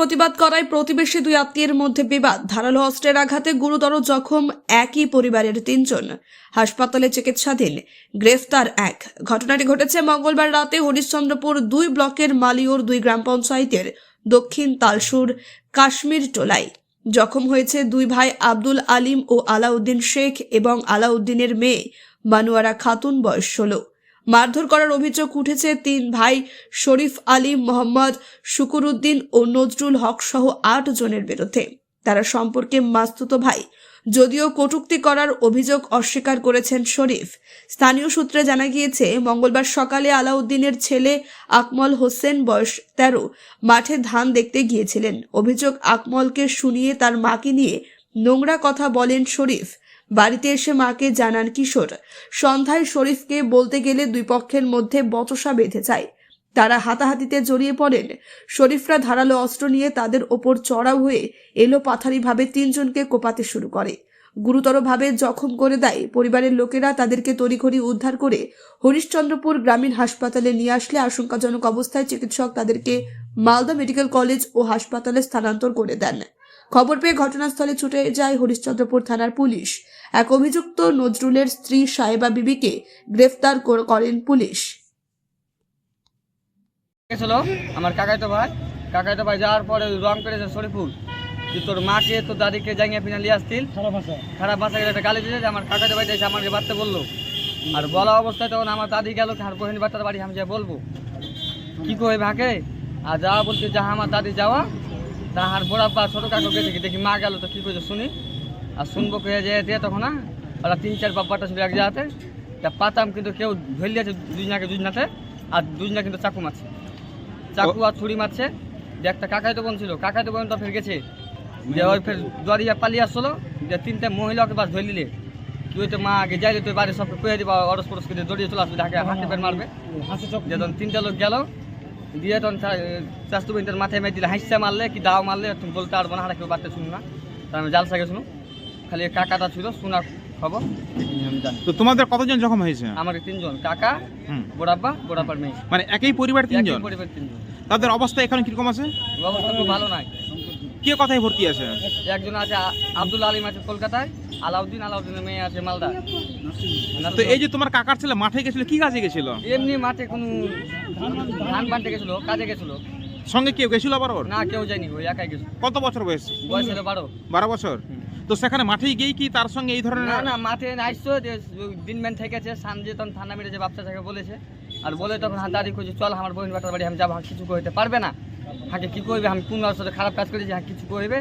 প্রতিবাদ করায় প্রতিবেশী দুই আত্মীয়ের মধ্যে বিবাদ। ধারালো অস্ত্রের আঘাতে গুরুতর জখম একই পরিবারের তিনজন। হাসপাতালে চিকিৎসাধীন, গ্রেফতার এক। ঘটনাটি ঘটেছে মঙ্গলবার রাতে হরিশ্চন্দ্রপুর দুই ব্লকের মালিওর দুই গ্রাম পঞ্চায়েতের দক্ষিণ তালসুর কাশ্মীর টোলায়। জখম হয়েছে দুই ভাই আব্দুল আলিম ও আলাউদ্দিন শেখ এবং আলাউদ্দিনের মেয়ে বানুয়ারা খাতুন, বয়স ষোলো। মারধর করার অভিযোগ উঠেছে তিন ভাই, শরীফ আলী, মোহাম্মদ শুকুরুদ্দিন ও নজরুল হক সহ আট জনের বিরুদ্ধে। তারা সম্পর্কে মাস্তুতো ভাই, যদিও কটূক্তি করার অভিযোগ অস্বীকার করেছেন শরীফ। স্থানীয় সূত্রে জানা গিয়েছে, মঙ্গলবার সকালে আলাউদ্দিনের ছেলে আকমল হোসেন বয়স তেরো, মাঠে ধান দেখতে গিয়েছিলেন। অভিযোগ আকমলকে শুনিয়ে তার মাকে নিয়ে নোংরা কথা বলেন শরীফ। বাড়িতে এসে মাকে জানান কিশোর। সন্ধ্যায় শরীফকে বলতে গেলে দুই পক্ষের মধ্যে বচসা বেঁধে যায়। তারা হাতাহাতিতে জড়িয়ে পড়েন। শরীফরা ধারালো অস্ত্র নিয়ে তাদের ওপর চড়াও হয়ে এলো পাথারিভাবে তিনজনকে কোপাতে শুরু করে। গুরুতরভাবে জখম করে দেয় পরিবারের লোকেরা তাদেরকে তড়িঘড়ি উদ্ধার করে হরিশ্চন্দ্রপুর গ্রামীণ হাসপাতালে নিয়ে আসলে আশঙ্কাজনক অবস্থায় চিকিৎসক তাদেরকে মালদা মেডিকেল কলেজ ও হাসপাতালে স্থানান্তর করে দেন। খবর পেয়ে ঘটনাস্থলে ছুটে যায় হরিশ্চন্দ্রপুর থানার পুলিশ। এক অভিযুক্ত নজরুলের স্ত্রী সাহেবা বিবিকে গ্রেফতার কর- করেন পুলিশ। গেছিল আমার কাকাইতো ভাই। কাকাইতো ভাই যাওয়ার পরে রং করেছে শরীফুল। যে তোর মাকে তোর দাদিকে জাঙ্গিয়ে ফিনা নিয়ে আসছিল খারাপ ভাষা একটা গালি দিয়েছে আমার কাকাইতো ভাই এসে আমাকে বাড়তে বলল। আর বলা অবস্থায় তখন আমার দাদি গেল আর বহিনী বাচ্চার বাড়ি আমি যা বলব। কি কই ভাকে? আর যাওয়া বলতে যাহা আমার দাদি যাওয়া তাহার বড়া বা ছোটো কাকু গেছে কি দেখি মা গেল তো কি করছে শুনি? আর শুনব কে যে তখন না ওরা তিন চার বাপ্পাটা ছিল এক জায়গাতে তা পাতাম কিন্তু কেউ ধরে দিয়েছে দুজনাকে দুজনাতে আর দুজনা কিন্তু চাকু মারছে। চাকু আর ছুরি মারছে। যে একটা কাকাই তো বোন ছিল কাকাই তো বোন তো ফের গেছে। যে ওই ফের দরিয়া পালিয়ে আসলো যে তিনটে মহিলাকে বাস ধরে নিলে তুই তো মা আগে যাইলে তুই বাড়ি সবকে কুয়ে দিবা অরস পরস করে দড়িয়ে চলে আসবে ঢাকে হাতে ফের মারবে। যে তিনটা লোক গেল দিয়ে তখন চাস্তু ইন্টার মাথায় মেয়ে দিলে হাসছে মারলে কি দাও মারলে তুমি বলতে পারব না হারা কেউ বাড়তে শুনো না। তার আমি জালসা গেছিলাম খালি কাকাটা ছিল শোনা খবর। তো তোমাদের কতজন জখম হয়েছে? আমার তিনজন কাকা হুম। বড়াব্বা বড়াব্বার মেয়ে। মানে একই পরিবার তিনজন? পরিবার তিনজন। তাদের অবস্থা এখানে কীরকম আছে? অবস্থা খুব ভালো নাই। কে কথায় ভর্তি আছে? একজন আছে আব্দুল আলিম আছে কলকাতায় আলাউদ্দিন আলাউদ্দিনের মেয়ে আছে মালদা। তো এই যে তোমার কাকার ছেলে মাঠে গেছিল কি কাজে গেছিল? এমনি মাঠে কোনো ধান বানতে গেছিল কাজে গেছিল। সঙ্গে কেউ গেছিল আবার ওর? না কেউ যায়নি ওই একাই গেছিল। কত বছর বয়স? বয়স হলো বারো। বারো বছর। তো সেখানে মাঠেই গিয়ে কি তার সঙ্গে এই ধরনের না না মাঠে আসছো যে দিনম্যান থেকেছে সানজে তখন থানা মেরে যে বাচ্চা থেকে বলেছে। আর বলে তখন হাত দাঁড়িয়ে খুঁজে চল আমার বোন বাটার বাড়ি আমি যাব কিছু করতে পারবে না। হাঁকে কি করবে? আমি কোন সাথে খারাপ কাজ করেছি হ্যাঁ কিছু করবে?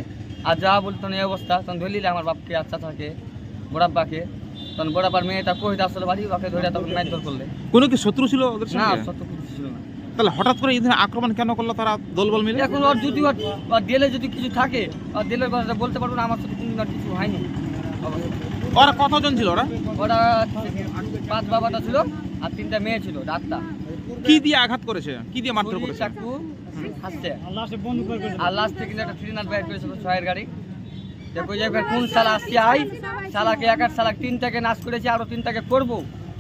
আর যা বলতো এই অবস্থা। তখন ধরলিলে আমার বাপকে আচ্ছা থাকে বড়াব্বাকে। তখন বড়াব্বার মেয়েটা কহিতে আসলে বাড়ি ওকে ধরে তখন মাইর ধর করলে। কোনো কি শত্রু ছিল ওদের না শত্রু কিছু ছিল না। তাহলে হঠাৎ করে এই আক্রমণ কেন করল তারা দলবল মিলে? এখন ওর যদি দিলে যদি কিছু থাকে আর দিলের বলতে পারব না আমার সাথে আর কিছু হয়নি। ওরা কতজন ছিল ওরা? ওরা পাঁচ বাবাটা ছিল। আর তিনটা মেয়ে ছিল রাতটা। কি দিয়ে আঘাত করেছে? কি দিয়ে মারধর করেছে? চাকু হাসছে। আর লাস্ট থেকে একটা থ্রি নাট বাইর করেছিল ছয়ের গাড়ি। দেখো যে কোন সালা আসছে? আই সালাকে এক আট সালাক তিনটাকে নাশ করেছে আরও তিনটাকে করব।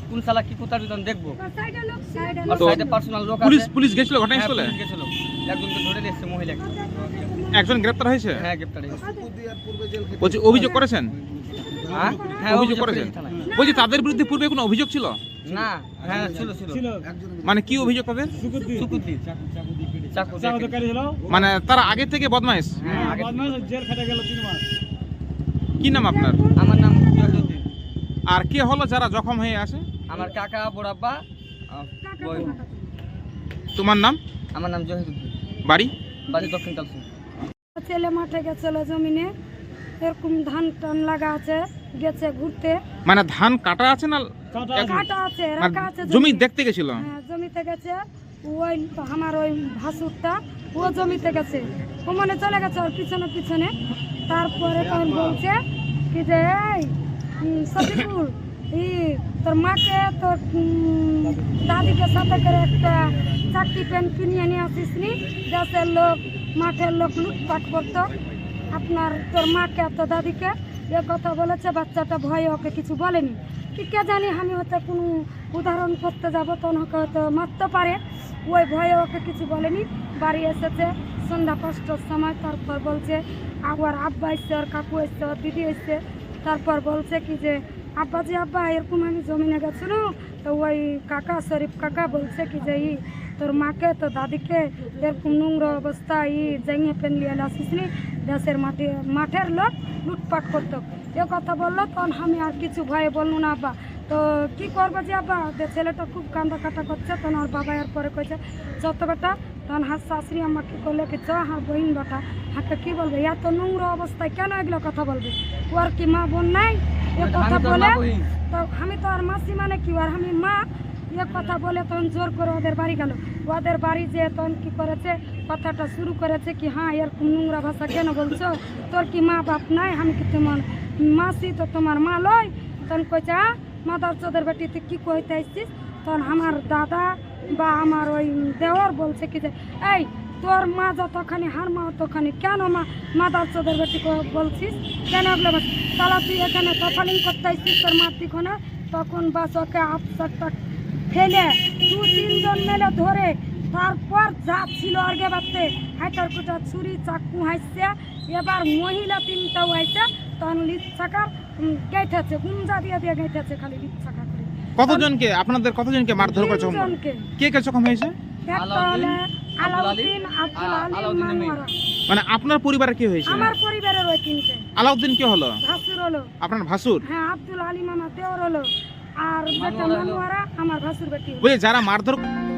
কোন সালা কি কোথায় তখন দেখব? আর সাইডে পার্সোনাল লোক পুলিশ পুলিশ গেছিল হ্যাঁ, ঘটনাস্থলে পুলিশ গেছিল। একজনকে ধরে নিয়ে এসছে মহিলাকে একজন গ্রেপ্তার হয়েছে? হ্যাঁ গ্রেপ্তার হয়েছে। অভিযোগ করেছেন? হ্যাঁ হ্যাঁ অভিযোগ করেছেন। বলছি তাদের বিরুদ্ধে পূর্বে কোনো অভিযোগ ছিল? না হ্যাঁ ছিল ছিল। মানে কি অভিযোগ তাদের মানে তারা আগে থেকে বদমাইশ? হ্যাঁ, আগে- কি নাম আপনার? আমার নাম আর কে হলো যারা জখম হয়ে আসে আমার কাকা বড়াব্বা তোমার নাম? আমার নাম জহিরুদ্দিন। বাড়ি? বাড়ি দক্ষিণ কালসুন ছেলে মাঠে গেছিল জমিনে এরকম ধান টান লাগা আছে। গেছে ঘুরতে। মানে ধান কাটা আছে না কাটা আছে মানে রাখা আছে জমি দেখতে গেছিল? হ্যাঁ, জমিতে গেছে। ওই আমার ওই ভাসুরটা ও জমিতে গেছে। ও মনে চলে গেছে ওর পিছনে পিছনে। তারপরে তখন বলছে কি যে এই সফিকুল ই তোর মাকে তোর দাদিকে সাথে করে একটা চাকরি পেন কিনিয়ে নিয়ে আসিস নি? দেশের লোক মাঠের লোক লুটপাট করতো। আপনার তোর মাকে আর তোর দাদিকে এ কথা বলেছে, বাচ্চাটা ভয়ে ওকে কিছু বলেনি। কি কে জানি আমি হয়তো কোনো উদাহরণ করতে যাব তখন ওকে হয়তো মারতে পারে। ওই ভয়ে ওকে কিছু বলেনি। বাড়ি এসেছে, সন্ধ্যা পাঁচটার সময়, তারপর বলছে আবার আব্বা এসছে, ওর কাকু এসছে, ওর দিদি এসছে। তারপর বলছে কি যে, আব্বা যে আব্বা, এরকম আমি জমিনে গেছিল। তো ওই কাকা, শরীফ কাকা বলছে কি যে, ই, তোর মাকে তো দাদিকে এরকম নোংরা অবস্থা ই জেঙে জাইয়ে পেনলিয়ে আসিসনি দেশের মাটি মাঠের লোক লুটপাট করতো। এ কথা বলল তখন আমি আর কিছু ভয়ে বলল না আব্বা। তো কি করব যে আব্বা? যে ছেলেটা খুব কান্দা কাটা করছে তখন ওর বাবা এর পরে কইছে যত বেটা তখন হাত শাশুড়ি আমাকে করলে কি চ বহিন বেটা হাকে কি বলবে? এত নোংরা অবস্থায় কেন এগুলো কথা বলবে? ওর কি মা বোন নাই? এ কথা বলে তো আমি তো আর মাসি মানে কি? আর আমি মা? এ কথা বলে তখন জোর করে ওদের বাড়ি গেল। ওদের বাড়ি যে তখন কি করেছে? কথাটা শুরু করেছে কি হ্যাঁ এরকম নোংরা ভাষা কেন বলছো? তোর কি মা বাপ নাই? আমি কি তোমার মাসি? তো তোমার মা লয় তখন কইছে "আ, মাদার চোদের বেটি তুই কি কইতে আসছিস তখন আমার দাদা বা আমার ওই দেওয়ার বলছে কি যে এই তোর মা যতখানি হার মা ততখানি কেন মা মাদার চোদের বেটি বলছিস? কেন বলছিস? তাহলে তুই এখানে তফালিং করতে আসছিস তোর মাতৃখানে তখন বাস ওকে আপসারটা ফেলে দু তিনজন মেলে ধরে তারপর যা ছিল আর্গে বাড়তে হাইটার কুটা ছুরি চাকু হাইছে এবার মহিলা তিনটাও হাইছে তখন লিচ চাকার গেইতেছে গুমজা দিয়ে দিয়ে গেইতেছে খালি লিচ চাকা করে। কতজনকে আপনাদের কতজনকে মারধর করেছে কে কে জখম হয়েছে। মানে আপনার পরিবারে কি হয়েছে? আমার পরিবারের ওই তিনটে। আলাউদ্দিন কে হলো? ভাসুর হলো। আপনার ভাসুর? হ্যাঁ আব্দুল আলী মামা তেওর হলো। আর বেটা মানোয়ারা আমার ভাসুর বেটি যারা মারধর